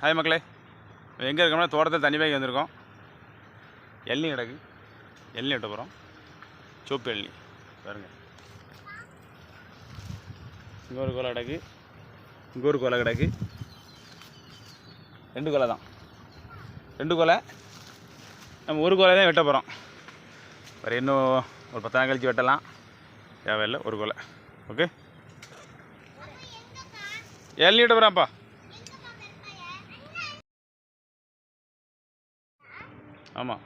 Hi மக்களே. எங்கே இருக்கோம்னா தோட்டத்தில் தண்ணி பாய்க்கு வந்திருக்கோம். எள்ளி கிடக்கு எள்ளி விட்ட போகிறோம் சோப்பு எள்ளி. பாருங்கள் இங்கே ஒரு கோலை கிடக்கு. இங்கே ஒரு கோலை கிடக்கு. ரெண்டு கோலை தான். ரெண்டு கோலை. நம்ம ஒரு கோலை தான் வெட்ட போகிறோம் வேறு இன்னும் ஒரு பத்து நாள் கழிச்சு வெட்டலாம். தேவையில்லை ஒரு கோலை. ஓகே எள்ளி விட்ட போகிறான்ப்பா ஆமாம்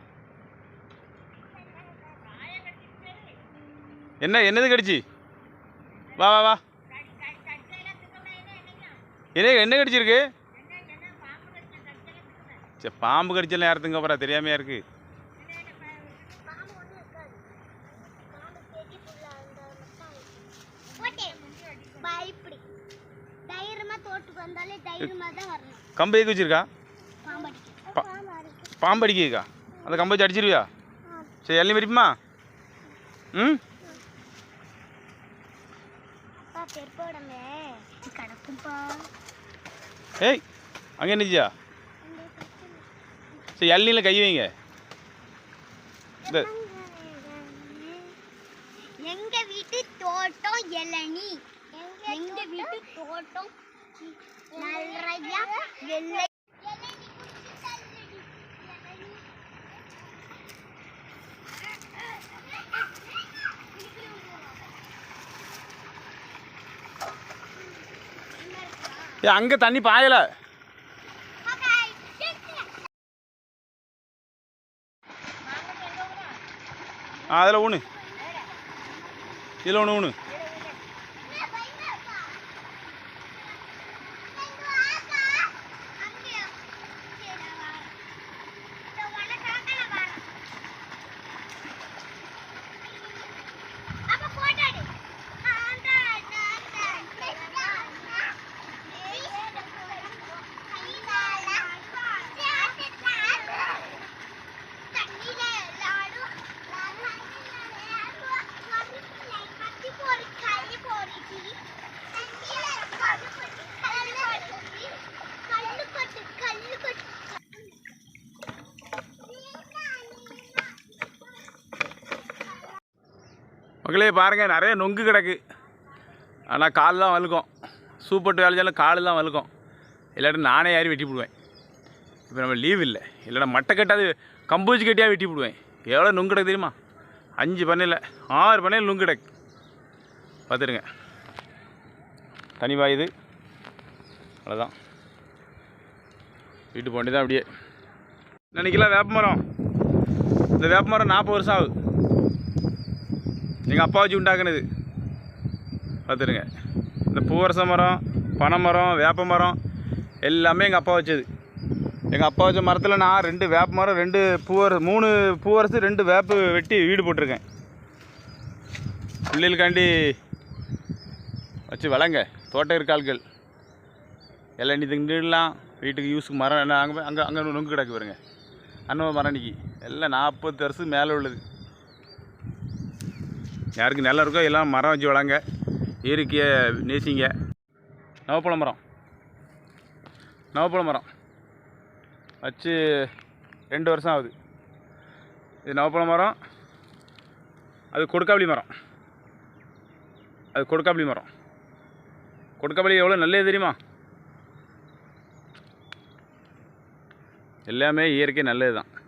என்ன என்னது கடிச்சு? வா வா வா. என்ன என்ன கடிச்சிருக்கு? சரி பாம்பு கடிச்சலாம் யாருத்துங்க அப்புறம் தெரியாமையா இருக்கு. கம்பு எதுக்கு வச்சிருக்கா? பாம்பு அடிக்கா. அந்த கம்பை வச்சு அடிச்சிருவியா? சரி எல்லாம் மறிப்புமா ம்? ஏய் அங்கே நிச்சியா சரி எல்லையில் கை வைங்க. இந்த எங்க வீட்டு தோட்டம் இளநி. எங்க வீட்டு தோட்டம்? நிறைய வெள்ளை அங்கே தண்ணி பாயலை. அதில் ஊனு. இதில் ஒன்று ஊனு. மக்களே பாருங்கள் நிறைய நொங்கு கிடக்கு. ஆனால் கால் தான் வலுக்கும் சூப்பட்டு வேலைச்சாலும் கால் தான் வலுக்கும் இல்லாட்டி நானே யாரும் வெட்டி விடுவேன் இப்போ நம்ம லீவ் இல்லை. இல்லைனா மட்டை கட்டாது கம்பூச்சி கட்டியாக வெட்டி விடுவேன் எவ்வளோ நொங்கு கிடக்கு தெரியுமா? அஞ்சு பண்ணையில் ஆறு பண்ணையில் நொங்கு கிடக்கு. பார்த்துருங்க தனி வாயுது அவ்வளோதான் வீட்டு போண்டி தான் அப்படியே. நினைக்கலாம் வேப்பமரம். இந்த வேப்பமரம் நாற்பது வருஷம் ஆகுது. எங்கள் அப்பா வச்சு உண்டாக்குனது. பார்த்துருங்க இந்த பூவரச மரம் பனை மரம் வேப்ப மரம் எல்லாமே எங்கள் அப்பா வச்சது. எங்கள் அப்பா வச்ச மரத்தில் நான் ரெண்டு வேப்ப மரம் ரெண்டு பூவர மூணு பூவரசு ரெண்டு வேப்பு வெட்டி வீடு போட்டிருக்கேன். பிள்ளைகளுக்காண்டி வச்சு வளங்க. தோட்ட இருக்க எல்லாம் இளநீ திண்டுலாம் வீட்டுக்கு யூஸுக்கு மரம் என்ன அங்கே அங்கே அங்கே நொங்கு கிடக்கு பாருங்க. அண்ணன் மரம் நிற்கி எல்லாம் நாற்பது வருஷம் மேலே உள்ளது. யாருக்கு நிலம் இருக்கோ எல்லாம் மரம் வச்சு வளங்க. இயற்கையை நேசிங்க. நவப்பழ மரம். நவப்பழ மரம். வச்சு ரெண்டு வருஷம் ஆகுது. இது நவப்பழ மரம். அது கொடுக்காப்புளி மரம். அது கொடுக்காப்புளி மரம். கொடுக்காப்புளி எவ்வளோ நல்லது தெரியுமா? எல்லாமே இயற்கை நல்லது தான்